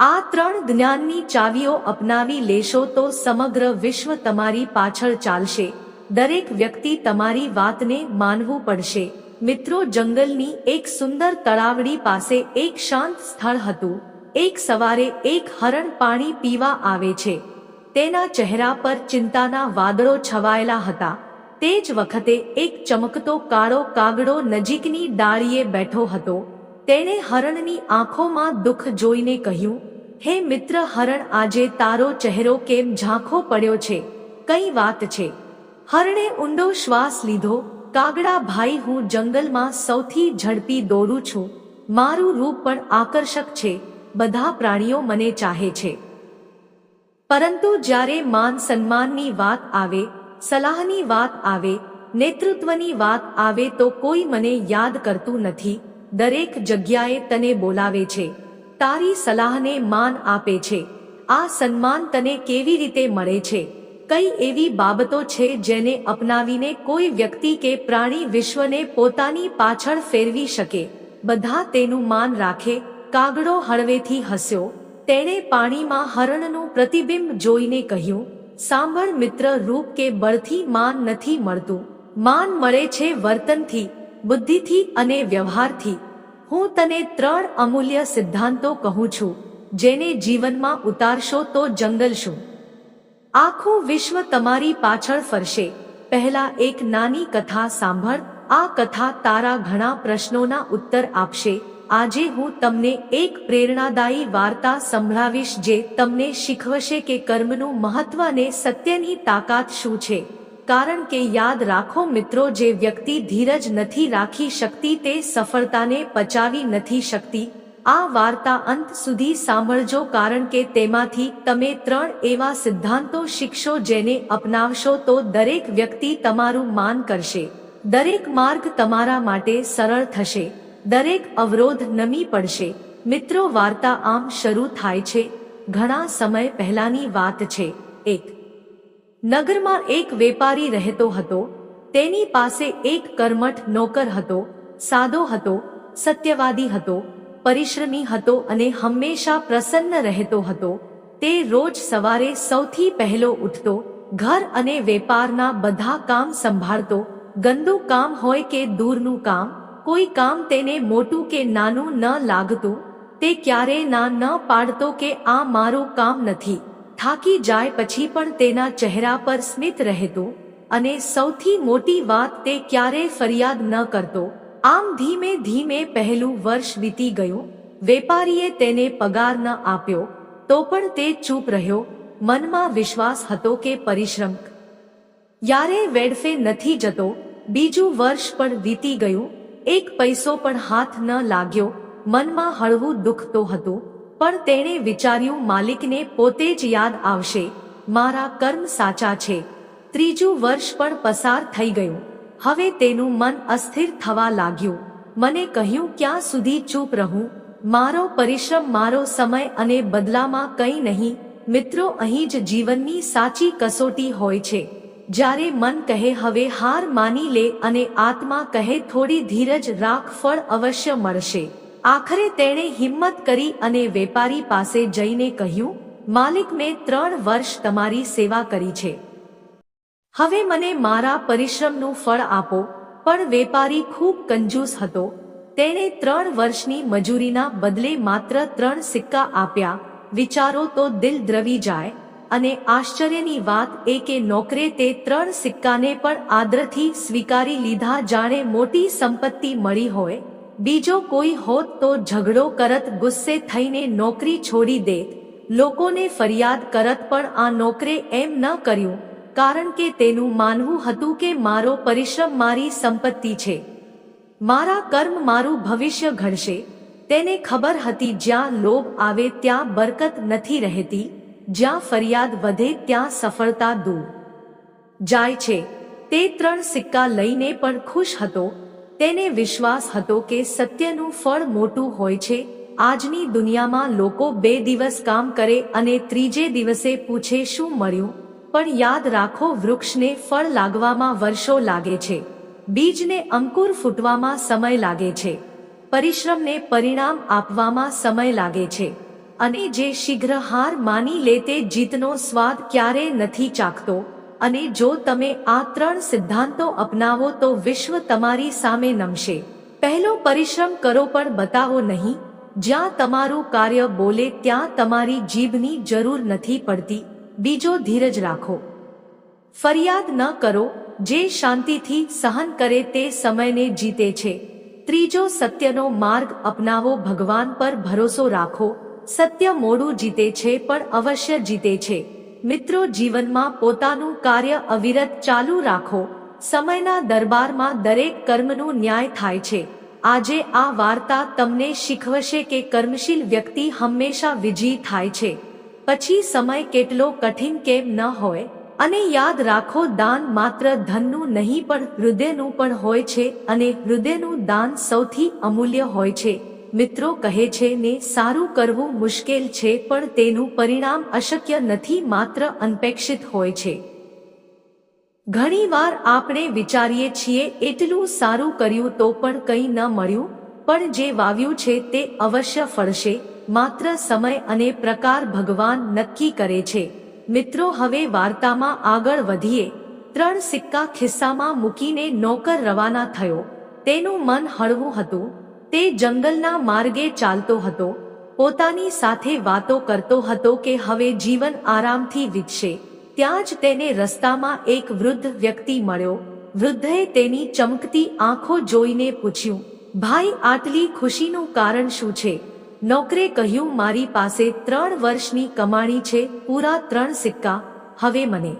આ ત્રણ જ્ઞાનની ચાવીઓ અપનાવી લેશો તો સમગ્ર વિશ્વ તમારી પાછળ ચાલશે. દરેક વ્યક્તિ તમારી વાતને માનવું પડશે. મિત્રો, જંગલની એક સુંદર તળાવડી પાસે એક શાંત સ્થળ હતું. એક સવારે એક હરણ પાણી પીવા આવે છે. તેના ચહેરા પર ચિંતાના વાદળો છવાયેલા હતા. તે જ વખતે એક ચમકતો કાળો કાગડો નજીકની ડાળીએ બેઠો હતો. તેણે હરણની આંખોમાં દુઃખ જોઈને કહ્યું, હે મિત્ર હરણ, આજે તારો ચહેરો કેમ ઝાંખો પડ્યો છે? કઈ વાત છે? હરણે ઊંડો શ્વાસ લીધો, કાગડા ભાઈ, હું જંગલમાં સૌથી ઝડપી દોડું છું. મારું રૂપ પણ આકર્ષક છે. બધા પ્રાણીઓ મને ચાહે છે. પરંતુ જ્યારે માન સન્માનની વાત આવે, સલાહની વાત આવે, નેતૃત્વની વાત આવે તો કોઈ મને યાદ કરતું નથી દરેક જગ્યાએ તને બોલાવે છે. તારી સલાહને માન આપે છે. આ સન્માન તને કેવી રીતે મળે છે? કઈ એવી બાબતો છે જેને અપનાવીને કોઈ વ્યક્તિ કે પ્રાણી વિશ્વને પોતાની પાછળ ફેરવી શકે? બધા તેનું માન રાખે. કાગડો હળવેથી હસ્યો. તેણે પાણીમાં હરણનું પ્રતિબિંબ જોઈને કહ્યું, સાંભળ મિત્ર રૂપ કે બળથી માન નથી મળતું. માન મળે છે વર્તનથી, બુદ્ધિથી અને વ્યવહારથી. હું તને ત્રણ અમૂલ્ય સિદ્ધાંતો કહું છું, જેને જીવનમાં ઉતારશો તો જંગલ શું? આખું વિશ્વ તમારી પાછળ ફરશે. પહેલા એક નાની કથા સાંભળ, આ કથા તારા ઘણા પ્રશ્નોના ઉત્તર આપશે. આજે હું તમને એક પ્રેરણાદાયી વાર્તા સંભળાવીશ જે તમને શીખવશે કે કર્મનું મહત્વ અને સત્યની તાકાત શું છે. કારણ કે યાદ રાખો મિત્રો, જે વ્યક્તિ ધીરજ નથી રાખી શકતી તે સફળતાને પચાવી નથી શકતી. આ વાર્તા અંત સુધી સાંભળજો કારણ કે તેમાંથી તમે ત્રણ એવા સિદ્ધાંતો શીખશો જેને અપનાવશો તો દરેક વ્યક્તિ તમારું માન કરશે. દરેક માર્ગ તમારા માટે સરળ થશે. દરેક અવરોધ નમી પડશે. મિત્રો, વાર્તા આમ શરૂ થાય છે. ઘણા સમય પહેલાની વાત છે. એક નગરમાં એક વેપારી રહેતો હતો, તેની પાસે એક કર્મઠ નોકર હતો, સાદો હતો, સત્યવાદી હતો, પરિશ્રમી હતો અને હંમેશા પ્રસન્ન રહેતો હતો. તે રોજ સવારે સૌથી પહેલો ઉઠતો, ઘર અને વેપારના બધા કામ સંભાળતો, ગંદુ કામ હોય કે દૂરનું કામ, કોઈ કામ તેને મોટું કે નાનું ન લાગતું, તે ક્યારેય ના ન પાડતો કે આ મારું કામ નથી. થાકી જાય પછી પણ તેના ચહેરા પર સ્મિત રહેતો અને સૌથી મોટી વાત તે ક્યારેય ફરિયાદ ન કરતો. આમ ધીમે ધીમે પહેલું વર્ષ વીતી ગયું. વેપારીએ તેને પગાર ન આપ્યો, તો પણ તે ચૂપ રહ્યો. મનમાં વિશ્વાસ હતો કે પરિશ્રમ યારે વેડફે નથી જતો. બીજું વર્ષ પણ વીતી ગયું. એક પૈસો પણ હાથ ન લાગ્યો. મનમાં હળવું દુખતો હતું. પણ તેણે વિચાર્યું, માલિકને પોતે જ યાદ આવશે, મારા કર્મ સાચા છે. ત્રીજું વર્ષ પણ પસાર થઈ ગયું. હવે તેનું મન અસ્થિર થવા લાગ્યું. મને કહ્યું, ક્યાં સુધી ચૂપ રહું? મારો પરિશ્રમ, મારો સમય અને બદલામાં કંઈ નહીં. મિત્રો, અહીં જ જીવનની સાચી કસોટી હોય છે. જ્યારે મન કહે, હવે હાર માની લે અને આત્મા કહે, થોડી ધીરજ રાખ, ફળ અવશ્ય મળશે. આખરે તેણે હિંમત કરી અને વેપારી પાસે જઈને કહ્યું, માલિક, મેં ત્રણ વર્ષ તમારી સેવા કરી છે. હવે મને મારા પરિશ્રમનું ફળ આપો. પણ વેપારી ખૂબ કંજૂસ હતો. તેણે ત્રણ વર્ષની મજૂરીના બદલે માત્ર ત્રણ સિક્કા આપ્યા. વિચારો તો દિલ દ્રવી જાય. અને આશ્ચર્યની વાત એ કે નોકરે તે ત્રણ સિક્કાને પણ આદરથી સ્વીકારી લીધા. જાણે મોટી સંપત્તિ મળી હોય બીજો કોઈ હોત તો ઝઘડો કરત, ગુસ્સે થઈને નોકરી છોડી દેત. લોકોને ફરિયાદ કરત પણ આ નોકરે એમ ન કર્યું, કારણ કે તેનું માનવું હતું કે મારો પરિશ્રમ મારી સંપત્તિ છે. મારા કર્મ મારું ભવિષ્ય ઘડશે. તેને ખબર હતી જ્યાં લોભ આવે ત્યાં બરકત નથી રહેતી, જ્યાં ફરિયાદ વધે ત્યાં સફળતા દૂર. જાય છે. તે ત્રણ સિક્કા લઈને પણ ખુશ હતો તેને વિશ્વાસ હતો કે સત્યનું ફળ મોટું હોય છે. આજની દુનિયામાં લોકો બે દિવસ કામ કરે અને ત્રીજે દિવસે પૂછે શું મળ્યું? પણ યાદ રાખો, વૃક્ષને ફળ લાગવામાં વર્ષો લાગે છે. બીજને અંકુર ફૂટવામાં સમય લાગે છે. પરિશ્રમને પરિણામ આપવામાં સમય લાગે છે. અને જે શીઘ્ર હાર માની લે તે જીતનો સ્વાદ ક્યારે નથી ચાખતો. અને જો તમે આ ત્રણ સિદ્ધાંતો અપનાવો તો વિશ્વ તમારી સામે નમશે. પહેલો પરિશ્રમ કરો પણ બતાવો નહીં. જ્યાં તમારું કાર્ય બોલે ત્યાં તમારી જીભની જરૂર નથી પડતી. બીજો ધીરજ રાખો. ફરિયાદ ન કરો. જે શાંતિથી સહન કરે તે સમયને જીતે છે. ત્રીજો સત્યનો માર્ગ અપનાવો ભગવાન પર ભરોસો રાખો. સત્ય મોડું જીતે છે પણ અવશ્ય જીતે છે. મિત્રો જીવનમાં પોતાનું કાર્ય અવિરત ચાલુ રાખો. સમયના દરબારમાં દરેક કર્મનું ન્યાય થાય છે. આજે આ વાર્તા તમને શીખવશે કે કર્મશીલ વ્યક્તિ હંમેશા વિજયી થાય છે. પછી સમય કેટલો કઠિન કેમ ન હોય, અને યાદ રાખો દાન માત્ર ધનનું નહીં પણ હૃદયનું પણ હોય છે, અને હૃદયનું દાન સૌથી અમૂલ્ય હોય છે. મિત્રો કહે છે ને, સારું કરવું મુશ્કેલ છે, પણ તેનું પરિણામ અશક્ય નથી, માત્ર અનપેક્ષિત હોય છે. ઘણીવાર આપણે વિચારીએ છીએ, એટલું સારું કર્યું તો પણ કંઈ ન મળ્યું, પણ જે વાવ્યું છે તે અવશ્ય ફળશે, માત્ર સમય અને પ્રકાર ભગવાન નક્કી કરે છે. મિત્રો, હવે વાર્તામાં આગળ વધીએ. ત્રણ સિક્કા ખિસ્સામાં મૂકીને નોકર રવાના થયો. તેનું મન હળવું હતું. તે જંગલના માર્ગે ચાલતો હતો, પોતાની સાથે વાતો કરતો હતો કે હવે જીવન આરામથી વીતશે. ત્યાં જ તેને રસ્તામાં એક વૃદ્ધ વ્યક્તિ મળ્યો. વૃદ્ધએ તેની ચમકતી આંખો જોઈને પૂછ્યું, ભાઈ, આટલી ખુશીનું કારણ શું છે? નોકરે કહ્યું, મારી પાસે ત્રણ વર્ષની કમાણી છે, પૂરા ત્રણ સિક્કા. હવે મને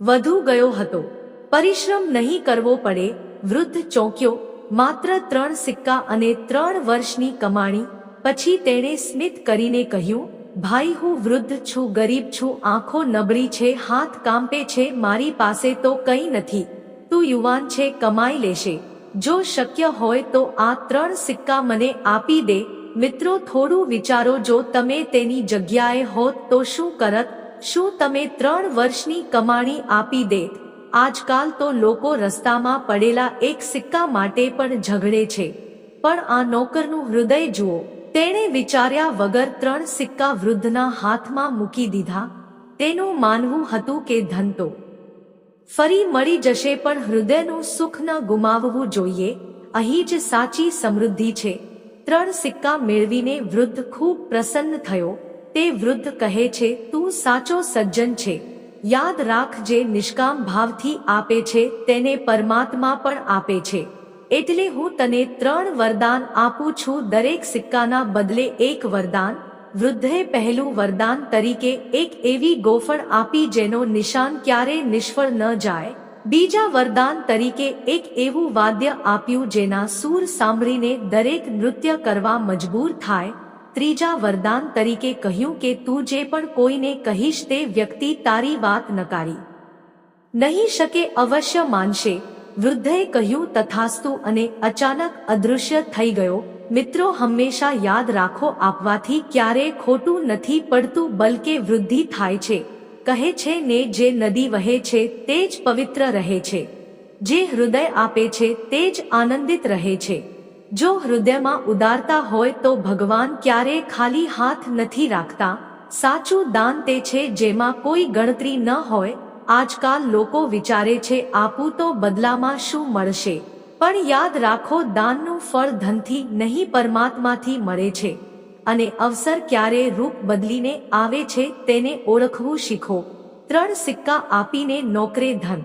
વધુ ગયો હતો. પરિશ્રમ નહીં કરવો પડે. વૃદ્ધ ચોંક્યો માત્ર ત્રણ સિક્કા અને ત્રણ વર્ષની કમાણી. પછી તેણે સ્મિત કરીને કહ્યું, ભાઈ, હું વૃદ્ધ છું, ગરીબ છું, આંખો નબળી છે, હાથ કાંપે છે, મારી પાસે તો કંઈ નથી. તું યુવાન છે, કમાઈ લેશે. જો શક્ય હોય તો આ ત્રણ સિક્કા મને આપી દે. મિત્રો, થોડું વિચારો, જો તમે તેની જગ્યાએ હોત તો શું કરત? શું તમે ત્રણ વર્ષની કમાણી આપી દેત? આજકાલ તો લોકો રસ્તામાં પડેલા એક સિક્કા માટે પણ ઝઘડે છે. પણ આ નોકરનું હૃદય જુઓ. તેણે વિચાર્યા વગર ત્રણ સિક્કા વૃદ્ધના હાથમાં મૂકી દીધા. તેનું માનવું હતું કે ધન તો ફરી મળી જશે પણ હૃદયનું સુખ ન ગુમાવવું જોઈએ. અહીં જ સાચી સમૃદ્ધિ છે. ત્રણ સિક્કા મેળવીને વૃદ્ધ ખૂબ પ્રસન્ન થયો. તે વૃદ્ધ કહે છે, તું સાચો સજ્જન છે. યાદ રાખ જે નિષ્કામ ભાવથી આપે છે, તેને પરમાત્મા પણ આપે છે. એટલે હું તને ત્રણ વરદાન આપું છું. દરેક સિક્કાના બદલે એક વરદાન. વૃદ્ધે પહેલું વરદાન તરીકે એક એવી ગોફળ આપી જેનો નિશાન ક્યારે નિષ્ફળ ન જાય. બીજા વરદાન તરીકે એક એવું વાદ્ય આપ્યું જેના સૂર સાંભળીને દરેક નૃત્ય કરવા મજબૂર થાય. ત્રીજા વરદાન તરીકે કહ્યું કે તું જે પણ કોઈને કહીશ તે વ્યક્તિ તારી વાત નકારી. નહીં શકે અવશ્ય માનશે. વૃદ્ધએ કહ્યું તથાસ્તુ અને અચાનક અદૃશ્ય થઈ ગયો. મિત્રો હંમેશા યાદ રાખો આપવાથી ક્યારેય ખોટું નથી પડતું બલકે વૃદ્ધિ થાય છે. કહે છે ને જે નદી વહે છે તે જ પવિત્ર રહે છે. જે હૃદય આપે છે તે જ આનંદિત રહે છે. જો હૃદયમાં ઉદારતા હોય તો ભગવાન ક્યારે ખાલી હાથ નથી રાખતા. સાચું દાન તે છે જેમાં કોઈ ગણતરી ન હોય. આજકાલ લોકો વિચારે છે, આપું તો બદલામાં શું મળશે? પણ યાદ રાખો, દાનનું ફળ ધનથી નહીં, પરમાત્માથી મળે છે. અને અવસર ક્યારે રૂપ બદલીને આવે છે તેને ઓળખવું શીખો. ત્રણ સિક્કા આપીને નોકરે ધન.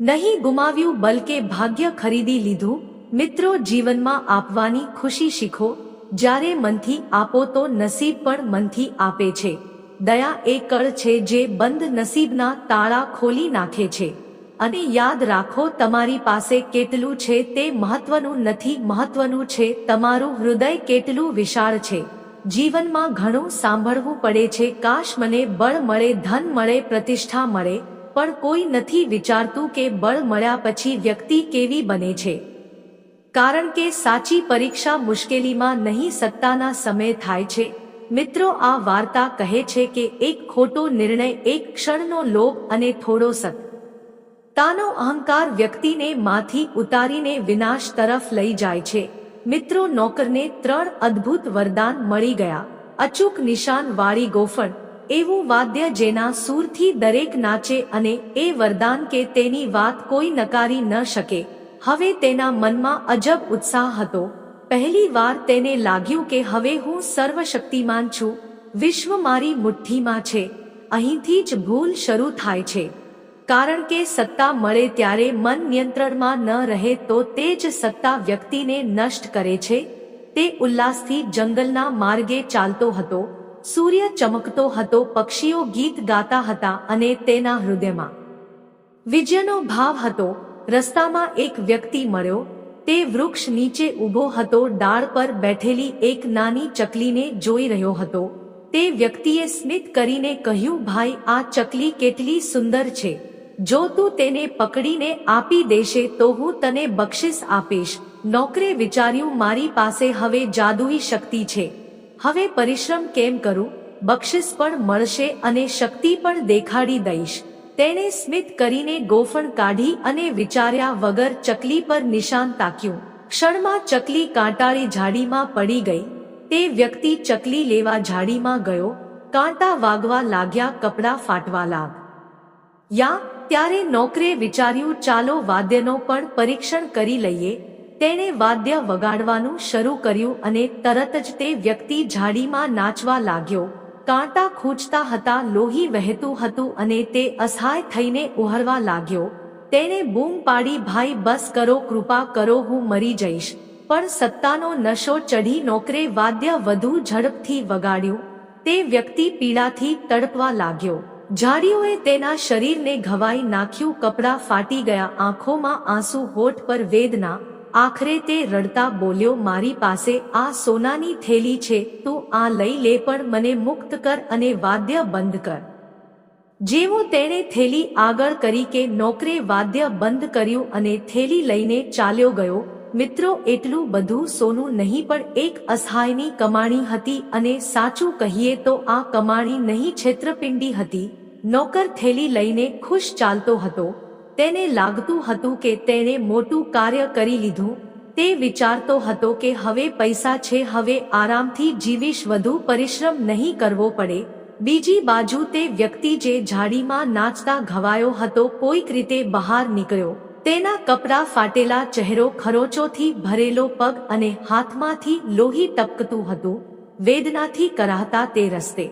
નહીં ગુમાવ્યું, બલકે ભાગ્ય ખરીદી લીધું. મિત્રો જીવનમાં આપવાની ખુશી શીખો, જ્યારે મનથી આપો તો નસીબ પણ મનથી આપે છે. દયા એ કળ છે જે બંધ નસીબના તાળા ખોલી નાખે છે. અને યાદ રાખો, તમારી પાસે કેટલું છે તે મહત્વનું નથી, મહત્વનું છે તમારું હૃદય કેટલું વિશાળ છે. જીવનમાં ઘણું સાંભળવું પડે છે, કાશ મને બળ મળે, ધન મળે, પ્રતિષ્ઠા મળે, પણ કોઈ નથી વિચારતું કે બળ મળ્યા પછી વ્યક્તિ કેવી બને છે. કારણ કે સાચી પરીક્ષા મુશ્કેલીમાં નહીં સત્તાના સમય થાય છે. મિત્રો, આ વાર્તા કહે છે કે એક ખોટો નિર્ણય એક ક્ષણનો લોભ અને થોડો સત. તાનો અહંકાર વ્યક્તિને માથી ઉતારીને વિનાશ તરફ લઈ જાય છે. મિત્રો, નોકરને ત્રણ અદ્ભુત વરદાન મળી ગયા. અચૂક નિશાન વાળી ગોફણ, એવું વાદ્ય જેના સૂરથી દરેક નાચે અને એ વરદાન કે તેની વાત કોઈ નકારી ન શકે. હવે તેના મનમાં અજબ ઉત્સાહ હતો. પહેલી વાર તેને લાગ્યું કે હવે હું સર્વશક્તિમાન છું. વિશ્વ મારી મુઠ્ઠીમાં છે. અહીંથી જ ભૂલ શરૂ થાય છે. કારણ કે સત્તા મળે ત્યારે મન નિયંત્રણમાં ન રહે તો તે જ સત્તા વ્યક્તિને નષ્ટ કરે છે. તે ઉલ્લાસથી જંગલના માર્ગે ચાલતો હતો. સૂર્ય ચમકતો હતો, પક્ષીઓ ગીત ગાતા હતા અને તેના હૃદયમાં વિજયનો ભાવ હતો. રસ્તામાં એક વ્યક્તિ મળ્યો. તે વૃક્ષ નીચે ઊભો હતો. ડાળ પર બેઠેલી એક નાની ચકલીને જોઈ રહ્યો હતો. તે વ્યક્તિએ સ્મિત કરીને કહ્યું, ભાઈ, આ ચકલી કેટલી સુંદર છે. જો તું તેને પકડીને આપી દેશે, તો હું તને બક્ષિસ આપીશ. નોકરે વિચાર્યું, મારી પાસે હવે જાદુઈ શક્તિ છે. હવે પરિશ્રમ કેમ કરું? બક્ષિસ પણ મળશે અને શક્તિ પણ દેખાડી દઈશ. તેણે સ્મિત કરીને ગોફણ કાઢી અને વિચાર્યા વગર ચકલી પર નિશાન તાક્યું. ક્ષણમાં ચકલી કાંટાળી ઝાડીમાં પડી ગઈ. તે વ્યક્તિ ચકલી લેવા ઝાડીમાં ગયો. કાંટા વાગવા લાગ્યા, કપડાં ફાટવા લાગ. યા, ત્યારે નોકરે વિચાર્યું, ચાલો વાદ્યનો પણ પરીક્ષણ કરી લઈએ. તેણે વાદ્ય વગાડવાનું શરૂ કર્યું અને તરત જ તે વ્યક્તિ ઝાડીમાં નાચવા લાગ્યો. કાંટા ખૂંચતા હતા, લોહી વહેતું હતું અને તે અસહાય થઈને ઉહરવા લાગ્યો. તેણે બૂમ પાડી, ભાઈ, બસ કરો, કૃપા કરો, હું મરી જઈશ. પણ સત્તાનો નશો ચઢી નોકરે વાદ્ય વધુ ઝડપથી વગાડ્યું. તે વ્યક્તિ પીડાથી તડપવા લાગ્યો. ઝાડીઓએ તેના શરીરને ઘવાઈ નાખ્યું, કપડાં ફાટી ગયા, આંખોમાં આંસુ હોઠ પર વેદના આખરે તે રડતા બોલ્યો, મારી પાસે આ સોનાની થેલી છે, તું આ લઈ લે, પણ મને મુક્ત કર અને વાદ્ય બંધ કર. જેવો તેણે થેલી આગળ કરી કે નોકરે વાદ્ય બંધ કર્યું અને થેલી લઈને ચાલ્યો ગયો, મિત્રો, એટલું બધું સોનું નહીં, પણ એક અસહાયની કમાણી હતી અને સાચું કહીએ તો આ કમાણી નહીં છેતરપિંડી હતી. નોકર થેલી લઈને ખુશ ચાલતો હતો તેને લાગતું હતું કે તેણે મોટું કાર્ય કરી લીધું. તે વિચારતો હતો કે હવે પૈસા છે, હવે આરામથી જીવીશ, વધુ પરિશ્રમ નહીં કરવો પડે. બીજી બાજુ તે વ્યક્તિ જે ઝાડીમાં નાચતા ઘવાયો હતો, કોઈક રીતે બહાર નીકળ્યો. તેના કપડાં ફાટેલા ચહેરો ખરોચોથી ભરેલો પગ અને હાથમાંથી લોહી ટપકતું હતું. વેદનાથી કરાહતા તે રસ્તે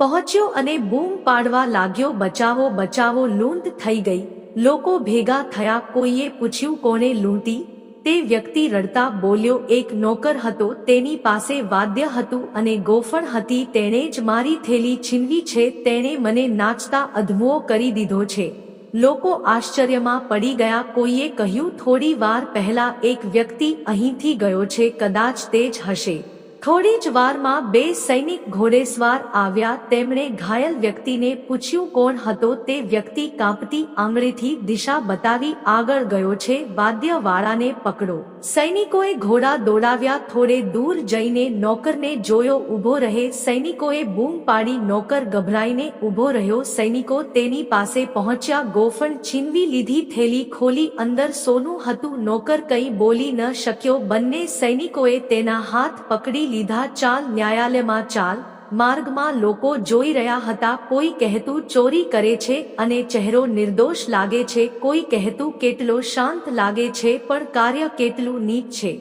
પહોંચ્યો અને બૂમ પાડવા લાગ્યો, બચાવો બચાવો, લૂંટ થઈ ગઈ. લોકો ભેગા થયા, કોઈએ પૂછ્યું, કોણે લૂંટી? તે વ્યક્તિ રડતા બોલ્યો, એક નોકર હતો, તેની પાસે વાદ્ય હતું અને ગોફણ હતી, તેણે જ મારી થેલી છીનવી છે, તેણે મને નાચતા અધમુઓ કરી દીધો છે. લોકો આશ્ચર્યમાં પડી ગયા, કોઈએ કહ્યું, થોડી વાર પહેલા એક વ્યક્તિ અહીંથી ગયો છે, કદાચ તે જ હશે. થોડી જ વારમાં બે સૈનિક ઘોડેસવાર આવ્યા. તેમણે ઘાયલ વ્યક્તિને પૂછ્યું કોણ હતો? તે વ્યક્તિ કાંપતી આંગળીથી દિશા બતાવી આગળ ગયો છે. વાદ્યવાળાને પકડો. સૈનિકોએ ઘોડા દોડાવ્યા, થોડે દૂર જઈને નોકરને જોયો, ઊભો રહે. સૈનિકોએ બૂમ પાડી, નોકર ગભરાઈને ઊભો રહ્યો. સૈનિકો તેની પાસે પહોંચ્યા, ગોફણ છીનવી લીધી, થેલી ખોલી, અંદર સોનું હતું. નોકર કંઈ બોલી ન શક્યો. બંને સૈનિકોએ તેના હાથ પકડી લીધા. ચાલ, ન્યાયાલયમાં ચાલ. માર્ગમાં લોકો જોઈ રહ્યા હતા, કોઈ કહેતું ચોરી કરે છે અને ચહેરો નિર્દોષ લાગે છે, કોઈ કહેતું કેટલો શાંત લાગે છે, પણ કાર્ય કેટલું નીચ છે.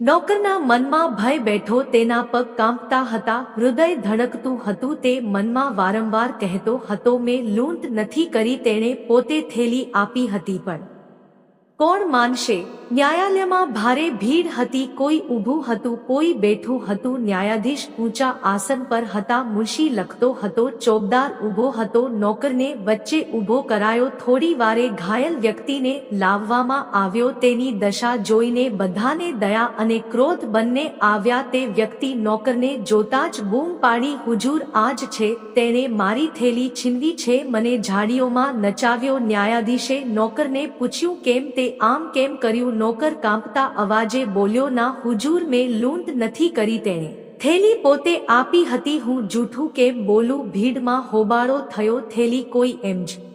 નોકરના મનમાં ભય બેઠો, તેના પગ કાંપતા હતા, હૃદય ધડકતું હતું, તે મનમાં વારંવાર કહેતો હતો, મેં લૂંટ નથી કરી, તેણે પોતે થેલી આપી હતી પણ. કોણ માનશે? ન્યાયાલયમાં ભારે ભીડ હતી, કોઈ ઊભું હતું, કોઈ બેઠું હતું. ન્યાયાધીશ ઊંચા આસન પર હતા, મુનશી લખતો હતો ચોકદાર ઊભો હતો, નોકરને વચ્ચે ઊભો કરાયો. થોડી વારે ઘાયલ વ્યક્તિને લાવવામાં આવ્યો, તેની દશા જોઈને બધાને દયા અને ક્રોધ બંને આવ્યા. તે વ્યક્તિ નોકરને જોતા જ બૂમ પાડી, હુજુર, આજ છે. તેણે મારી થેલી છીનવી છે. મને ઝાડીઓમાં નચાવ્યો. ન્યાયાધીશે નોકરને પૂછ્યું, કેમ તે? આમ કેમ કર્યું? નોકર કાંપતા અવાજે બોલ્યો, ના, હુજૂર મેં લૂંટ નથી કરી તેણે. થેલી પોતે આપી હતી હું જૂઠું કેમ બોલું? ભીડમાં હોબાળો થયો થેલી કોઈ એમ જ.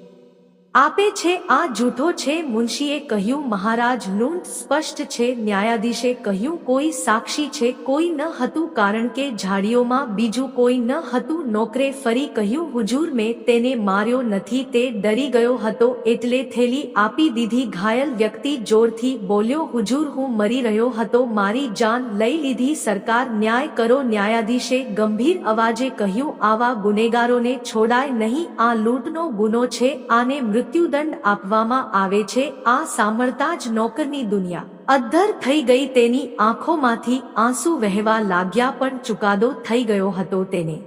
આપે છે, આ જૂઠો છે, મુનશીએ કહ્યું મહારાજ લૂંટ સ્પષ્ટ છે, ન્યાયાધીશે કહ્યું, કોઈ સાક્ષી છે, કોઈ ન હતું, કારણ કે ઝાડીઓમાં બીજું કોઈ ન હતું. નોકરે ફરી કહ્યું, હુજુર મેં તેને માર્યો નથી, તે ડરી ગયો હતો, એટલે થેલી આપી દીધી. ઘાયલ વ્યક્તિ જોરથી બોલ્યો, હુજુર, હું મરી રહ્યો હતો, મારી જાન લઈ લીધી. સરકાર ન્યાય કરો. ન્યાયાધીશે ગંભીર અવાજે કહ્યું, આવા ગુનેગારોને છોડાય નહીં, આ લૂંટનો ગુનો છે, આને મૃત્યુદંડ આપવામાં આવે છે. આ સાંભળતા જ નોકરની દુનિયા અદ્ધર થઈ ગઈ તેની આંખોમાંથી આંસુ વહેવા લાગ્યા પણ ચુકાદો થઈ ગયો હતો તેને.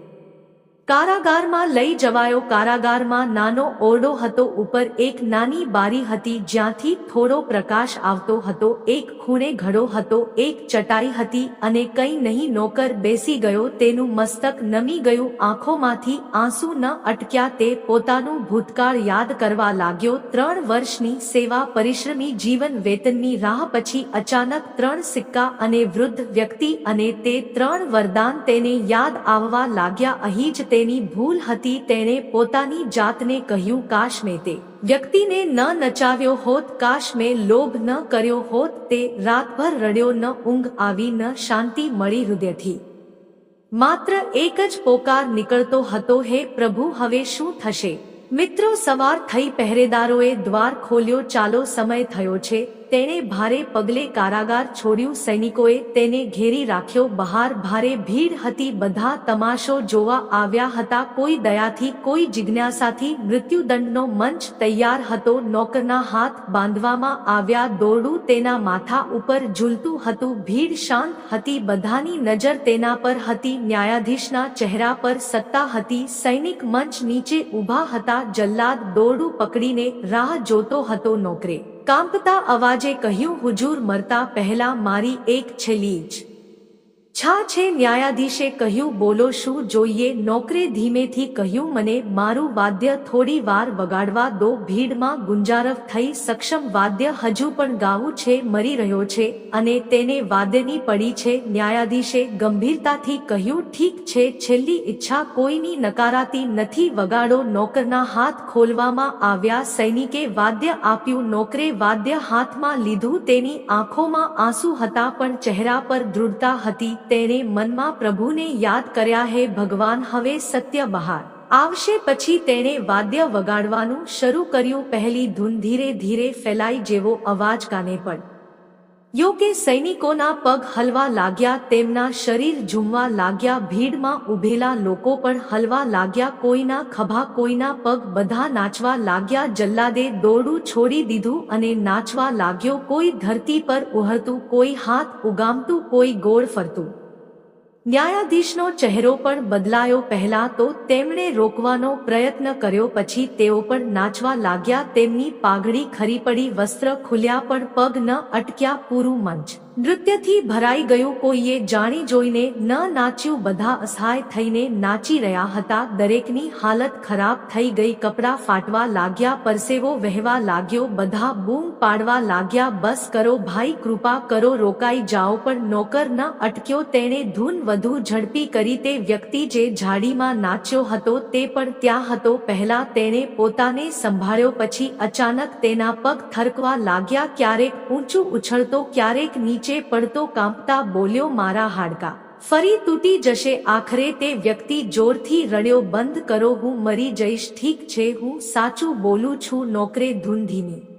કારાગારમાં લઈ જવાયો કારાગારમાં નાનો ઓરડો હતો, ઉપર એક નાની બારી હતી, જ્યાંથી થોડો પ્રકાશ આવતો હતો, એક ખૂણે ઘડો હતો, એક ચટાઈ હતી અને કંઈ નહીં, નોકર બેસી ગયો, તેનું મસ્તક નમી ગયું, આંખોમાંથી આંસુ ન અટક્યા, તે પોતાનું ભૂતકાળ યાદ કરવા લાગ્યો, ત્રણ વર્ષની સેવા પરિશ્રમી જીવન વેતનની રાહ પછી અચાનક ત્રણ સિક્કા અને વૃદ્ધ વ્યક્તિ અને તે ત્રણ વરદાન તેને યાદ આવવા લાગ્યા, અહીં જ તેની ભૂલ હતી તેણે પોતાની જાતને કહ્યું કાશ મેં તે. વ્યક્તિને ન નચાવ્યો હોત કાશ મેં લોભ ન કર્યો હોત, તે રાતભર રડ્યો ન, ઊંઘ આવી ન, શાંતિ મળી હૃદયથી. માત્ર એક જ પોકાર નીકળતો હતો, હે પ્રભુ, હવે શું થશે? મિત્રો, સવાર થઈ પહેરેદારોએ દ્વાર ખોલ્યો, ચાલો, સમય થયો છે. તેણે ભારે પગલે કારાગાર છોડ્યું. સૈનિકોએ તેને ઘેરી રાખ્યો. બહાર ભારે ભીડ હતી. બધા તમાશો જોવા આવ્યા હતા. કોઈ દયાથી, કોઈ જિજ્ઞાસાથી મૃત્યુદંડનો મંચ તૈયાર હતો. નોકરના હાથ બાંધવામાં આવ્યા. દોરડું તેના માથા ઉપર ઝૂલતું હતું. ભીડ શાંત હતી. બધાની નજર તેના પર હતી. ન્યાયાધીશના ચહેરા પર સત્તા હતી. સૈનિક મંચ નીચે ઊભા હતા. જલ્લાદ દોરડું પકડીને રાહ જોતો હતો નોકરે. કાંપતા અવાજે કહ્યું હુજૂર મરતા પહેલા મારી એક છેલ્લી જ. છા છે ન્યાયાધીશે કહ્યું, બોલો શું જોઈએ? નોકરે ધીમેથી કહ્યું, મને મારું વાદ્ય થોડી વાર વગાડવા દો. ભીડમાં ગુંજારવ થઈ સક્ષમ વાદ્ય હજુ પણ ગાવું છે, મરી રહ્યો છે અને તેને વાદ્યની પડી છે. ન્યાયાધીશે ગંભીરતાથી કહ્યું, ઠીક છે, છેલ્લી ઈચ્છા કોઈની નકારાતી નથી. વગાડો. નોકરના હાથ ખોલવામાં આવ્યા સૈનિકે વાદ્ય આપ્યું. નોકરે વાદ્ય હાથમાં લીધું. તેની આંખોમાં આંસુ હતા, પણ ચહેરા પર દૃઢતા હતી. તેણે મનમાં પ્રભુને યાદ કર્યા, હે ભગવાન, હવે સત્ય બહાર. આવશે પછી તેણે વાદ્ય વગાડવાનું શરૂ કર્યું. પહેલી ધૂન ધીરે ધીરે ફેલાઈ જેવો અવાજ કાને પડ. યો કે સૈનિકોના પગ હલવા લાગ્યા, તેમના શરીર ઝૂમવા લાગ્યા, ભીડમાં ઉભેલા લોકો પણ હલવા લાગ્યા, કોઈના ખભા, કોઈના પગ બધા નાચવા લાગ્યા, જલ્લાદે દોરડું છોડી દીધું અને નાચવા લાગ્યો, કોઈ ધરતી પર ઉહળતું કોઈ હાથ ઉગામતું, કોઈ ગોળ ફરતું. ન્યાયાધીશનો ચહેરો પણ બદલાયો પહેલા તો તેમણે રોકવાનો પ્રયત્ન કર્યો પછી તેઓ પણ નાચવા લાગ્યા તેમની પાઘડી ખરી પડી, વસ્ત્ર ખુલ્યા પણ પગ ન અટક્યા, પૂરું મંચ નૃત્યથી ભરાઈ ગયું કોઈએ જાણી જોઈને ન નાચ્યું, બધા અસહાય થઈને નાચી રહ્યા હતા. દરેકની હાલત ખરાબ થઈ ગઈ, કપડાં ફાટવા લાગ્યા, પરસેવો વહેવા લાગ્યો, બધા બૂમ પાડવા લાગ્યા. બસ કરો ભાઈ, કૃપા કરો, રોકાઈ જાઓ, પણ નોકર ન અટક્યો. તેણે ધૂન વધુ ઝડપી કરી તે વ્યક્તિ જે ઝાડીમાં નાચ્યો હતો, તે પણ ત્યાં હતો. પહેલા તેણે પોતાને સંભાળ્યો, પછી અચાનક તેના પગ થરકવા લાગ્યા. ક્યારેક ઊંચું ઉછળતો, ક્યારેક નીચે. પડતો કાંપતા બોલ્યો, મારા હાડકા, ફરી તૂટી જશે આખરે. તે વ્યક્તિ જોરથી રડ્યો, બંધ કરો, હું મરી જઈશ. ઠીક છે, હું સાચું બોલું છું, નોકરે ધૂન ધીમી.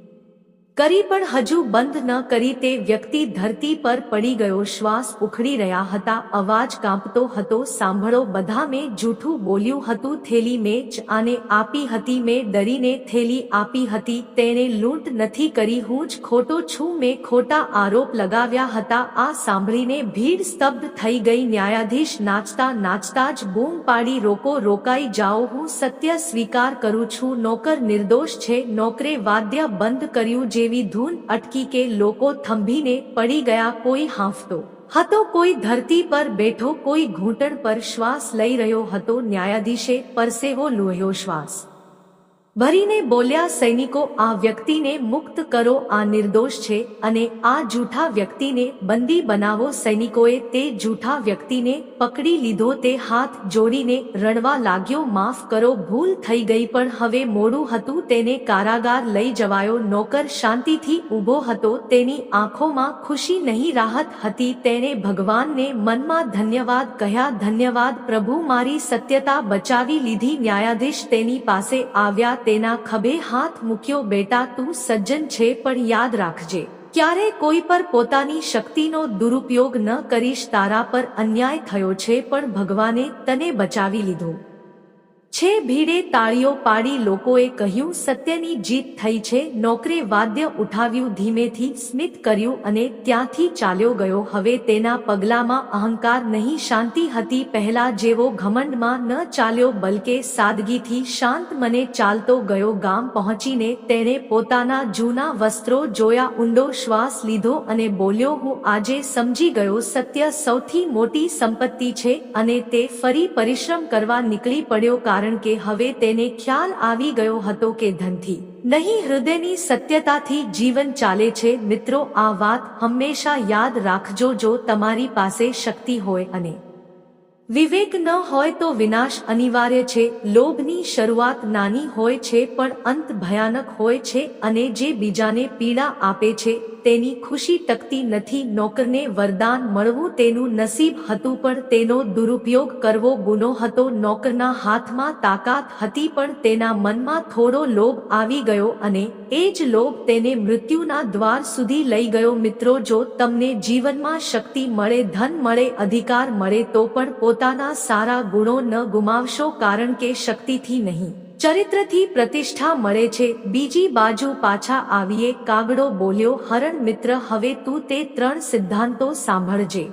કરી પણ હજુ બંધ ન કરી તે વ્યક્તિ ધરતી પર પડી ગયો શ્વાસ ઉખડી રહ્યા હતા. અવાજ કાંપતો હતો. સાંભળો, બધા મેં જૂઠું બોલ્યું હતું. થેલી મેં જ આને આપી હતી. મેં ડરીને થેલી આપી હતી. તેણે લૂંટ નથી કરી. હું જ ખોટો છું. મેં ખોટા આરોપ લગાવ્યા હતા. આ સાંભળીને ભીડ સ્તબ્ધ થઈ ગઈ. ન્યાયાધીશ નાચતા નાચતા જ બૂમ પાડી, રોકો, રોકાઈ જાઓ. હું સત્ય સ્વીકાર કરું છું. નોકર નિર્દોષ છે. નોકરે વાદ્ય બંધ કર્યું જેવી ધૂન અટકી કે લોકો થંભીને પડી ગયા કોઈ હાંફતો. હતો કોઈ ધરતી પર બેઠો કોઈ ઘૂંટણ પર શ્વાસ લઈ રહ્યો હતો ન્યાયાધીશે પરસેવો લોહ્યો શ્વાસ. ભરીને બોલ્યા, સૈનિકો, આ વ્યક્તિને મુક્ત કરો, આ નિર્દોષ છે અને આ જૂઠા વ્યક્તિને બંદી બનાવો. સૈનિકોએ તે જૂઠા વ્યક્તિને પકડી લીધો, તે હાથ જોડીને રડવા લાગ્યો, માફ કરો, ભૂલ થઈ ગઈ, પણ હવે મોડું હતું, તેને કારાગાર લઈ જવાયો, નોકર શાંતિથી ઊભો હતો, તેની આંખોમાં ખુશી નહીં, રાહત હતી તેણે ભગવાનને મનમાં ધન્યવાદ કહ્યા, ધન્યવાદ, પ્રભુ, મારી સત્યતા બચાવી લીધી, ન્યાયાધીશ તેની પાસે આવ્યા તેના ખભે હાથ મૂક્યો બેટા, તું સજ્જન છે, પણ યાદ રાખજે. ક્યારે કોઈ પર પોતાની શક્તિનો દુરુપયોગ ન કરીશ, તારા પર અન્યાય થયો છે, પણ ભગવાને તને બચાવી લીધો. છે ભીડે તાળીઓ પાડી લોકોએ કહ્યું, સત્યની જીત થઈ છે. નોકરે વાદ્ય ઉઠાવ્યું, ધીમેથી સ્મિત કર્યું અને ત્યાંથી ચાલ્યો ગયો. હવે તેના પગલામાં અહંકાર નહીં, શાંતિ હતી પહેલા જેવો ઘમંડમાં ન ચાલ્યો, બલકે સાદગીથી શાંત મને ચાલતો ગયો. ગામ પહોંચીને તેણે પોતાના જૂના વસ્ત્રો જોયા, ઊંડો શ્વાસ લીધો અને બોલ્યો, હું આજે સમજી ગયો, સત્ય સૌથી મોટી સંપત્તિ છે અને તે ફરી પરિશ્રમ કરવા નીકળી પડ્યો, કારણ કે હવે તેને ખ્યાલ આવી ગયો હતો કે ધનથી, નહીં હૃદયની સત્યતાથી જીવન ચાલે છે. મિત્રો, આ વાત હંમેશા યાદ રાખજો જો તમારી પાસે શક્તિ હોય અને વિવેક ન હોય તો વિનાશ અનિવાર્ય છે. લોભની શરૂઆત નાની હોય છે પણ અંત ભયાનક હોય છે અને જે બીજાને પીડા આપે છે તેની ખુશી ટકતી નથી. નોકરને વરદાન મળવું તેનું નસીબ હતું પણ તેનો દુરુપયોગ કરવો ગુનો હતો. નોકરના હાથમાં તાકાત હતી પણ તેના મનમાં થોડો લોભ આવી ગયો અને એ જ લોભ તેને મૃત્યુના દ્વાર સુધી લઈ ગયો. મિત્રો, જો તમને જીવનમાં શક્તિ મળે, ધન મળે, અધિકાર મળે તો પણ પોતાના સારા ગુણો ન ગુમાવશો કારણ કે શક્તિથી નહીં. ચરિત્રથી પ્રતિષ્ઠા મળે છે. બીજી બાજુ પાછા આવીએ. કાગડો બોલ્યો, હરણ મિત્ર, હવે તું તે ત્રણ સિદ્ધાંતો સાંભળજે.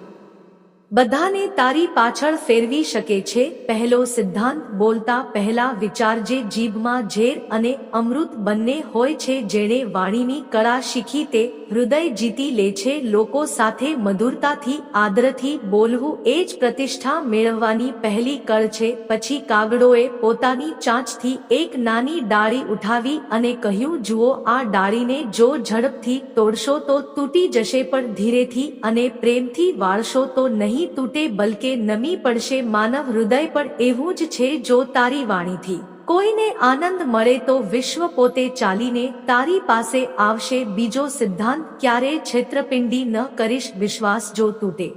બધાને તારી પાછળ ફેરવી શકે છે. પહેલો સિદ્ધાંત બોલતા પહેલા વિચારજે જીભમાં ઝેર અને અમૃત બંને હોય છે. જેણે વાણીની કળા શીખી તે હૃદય જીતી લે છે. લોકો સાથે મધુરતાથી, આદરથી બોલવું એ જ પ્રતિષ્ઠા મેળવવાની પહેલી કળ છે. પછી કાગડોએ પોતાની ચાંચથી એક નાની ડાળી ઉઠાવી અને કહ્યું, જુઓ, આ ડાળીને જો ઝડપથી તોડશો તો તૂટી જશે પણ ધીરેથી અને પ્રેમથી વાળશો તો નહીં. તૂટે બલકે નમી પડશે માનવ હૃદય પણ એવું જ છે જો તારી વાણીથી. કોઈને આનંદ મળે તો વિશ્વ પોતે ચાલીને તારી પાસે આવશે. બીજો સિદ્ધાંત ક્યારે છેતરપિંડી ન કરીશ, વિશ્વાસ જો તૂટે.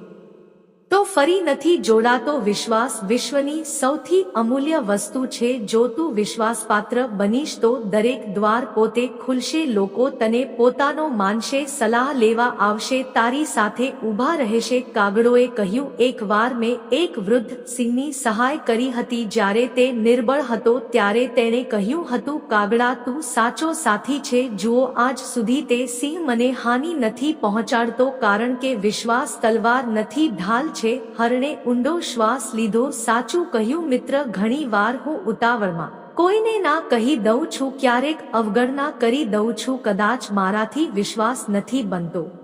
તો ફરી નથી જોડાતો વિશ્વાસ. વિશ્વની સૌથી અમૂલ્ય વસ્તુ છે જો તું વિશ્વાસપાત્ર બનીશ તો દરેક દ્વાર પોતે ખુલશે, લોકો તને પોતાનો માનશે, સલાહ લેવા આવશે, તારી સાથે ઊભા રહેશે. કાગડોએ કહ્યું, એક વાર મેં એક વૃદ્ધ સિંહની સહાય કરી હતી, જ્યારે તે નિર્બળ હતો, ત્યારે તેણે કહ્યું, હતું, કાગડા તું સાચો સાથી છે, જુઓ, આજ સુધી તે સિંહ મને હાનિ નથી પહોંચાડતો, કારણ કે વિશ્વાસ તલવાર નથી, ઢાલ છે. હરણે ઊંડો શ્વાસ લીધો, સાચું કહ્યું, મિત્ર, ઘણી વાર હું ઉતાવળમાં કોઈને ના કહી દઉં છું, ક્યારેક અવગણના કરી દઉં છું, કદાચ મારાથી વિશ્વાસ નથી બનતો.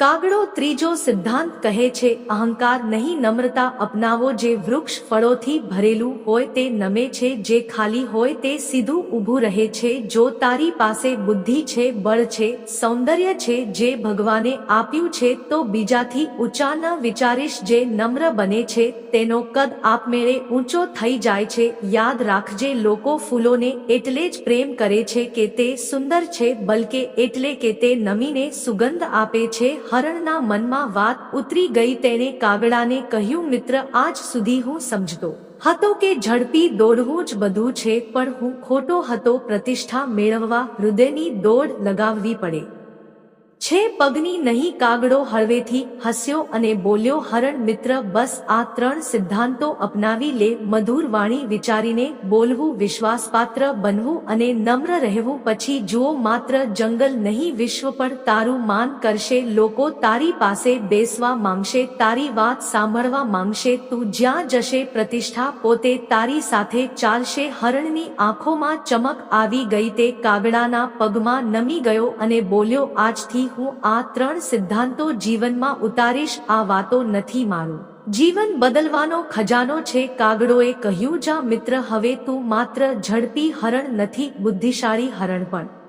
કાગડો ત્રીજો સિદ્ધાંત કહે છે, અહંકાર નહીં નમ્રતા અપનાવો જે વૃક્ષ ફળોથી ભરેલું હોય તે નમે છે, જે ખાલી હોય તે સીધું ઊભું રહે છે, જો તારી પાસે બુદ્ધિ છે, બળ છે, સૌંદર્ય છે, જે ભગવાને આપ્યું છે, તો બીજાથી ઊંચા ન વિચારીશ જે નમ્ર બને છે, તેનો કદ આપમેળે ઊંચો થઈ જાય છે, યાદ રાખજે લોકો ફૂલોને એટલે જ પ્રેમ કરે છે કે તે સુંદર છે, બલકે એટલે કે તે નમીને સુગંધ આપે છે હરણના મનમાં વાત ઉતરી ગઈ તેણે કાગડાને કહ્યું, મિત્ર, આજ સુધી હું સમજતો હતો કે ઝડપી દોડવું જ બધું છે, પણ હું ખોટો હતો. પ્રતિષ્ઠા મેળવવા હૃદયની દોડ લગાવવી પડે. છે પગની નહીં કાગડો હળવેથી હસ્યો અને બોલ્યો, હરણ મિત્ર, બસ આ ત્રણ સિદ્ધાંતો અપનાવી લે. મધુર વાણી વિચારીને બોલવું વિશ્વાસપાત્ર બનવું અને નમ્ર રહેવું. પછી, જુઓ, માત્ર જંગલ નહીં, વિશ્વ પણ તારું માન કરશે. લોકો તારી પાસે બેસવા માંગશે, તારી વાત સાંભળવા માંગશે. તું જ્યાં જશે, પ્રતિષ્ઠા પોતે તારી સાથે ચાલશે. હરણની આંખોમાં ચમક આવી ગઈ તે કાગડાના પગમાં નમી ગયો અને બોલ્યો, આજથી હું આ ત્રણ સિદ્ધાંતો જીવનમાં ઉતારીશ, આ વાતો નથી મારું. જીવન બદલવાનો ખજાનો છે, કાગડોએ કહ્યું, જા મિત્ર, હવે તું માત્ર ઝડપી હરણ નથી, બુદ્ધિશાળી હરણ પણ.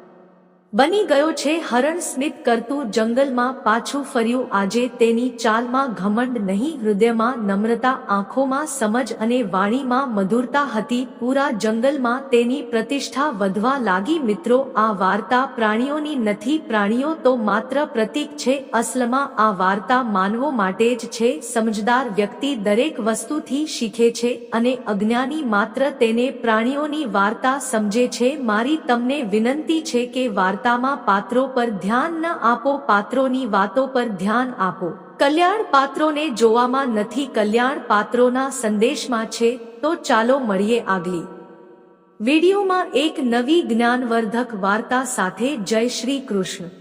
બની ગયો છે હરણ સ્મિત કરતું જંગલમાં પાછું ફર્યું. આજે તેની ચાલમાં ઘમંડ નહીં, હૃદયમાં નમ્રતા, આંખોમાં સમજ અને વાણીમાં મધુરતા હતી. પૂરા જંગલમાં તેની પ્રતિષ્ઠા વધવા લાગી. મિત્રો, આ વાર્તા પ્રાણીઓની નથી, પ્રાણીઓ તો માત્ર પ્રતીક છે. અસલમાં આ વાર્તા માનવો માટે જ છે. સમજદાર વ્યક્તિ દરેક વસ્તુથી શીખે છે અને અજ્ઞાની માત્ર તેને પ્રાણીઓની વાર્તા સમજે છે. મારી તમને વિનંતી છે કે વાર્તામાં પાત્રો પર ધ્યાન ન આપો, પાત્રોની વાતો પર ધ્યાન આપો. કલ્યાણ પાત્રોને જોવામાં નથી, કલ્યાણ પાત્રોના સંદેશમાં છે, તો ચાલો મળીએ આગલી. વિડીયોમાં એક નવી જ્ઞાનવર્ધક વાર્તા સાથે જય શ્રી કૃષ્ણ.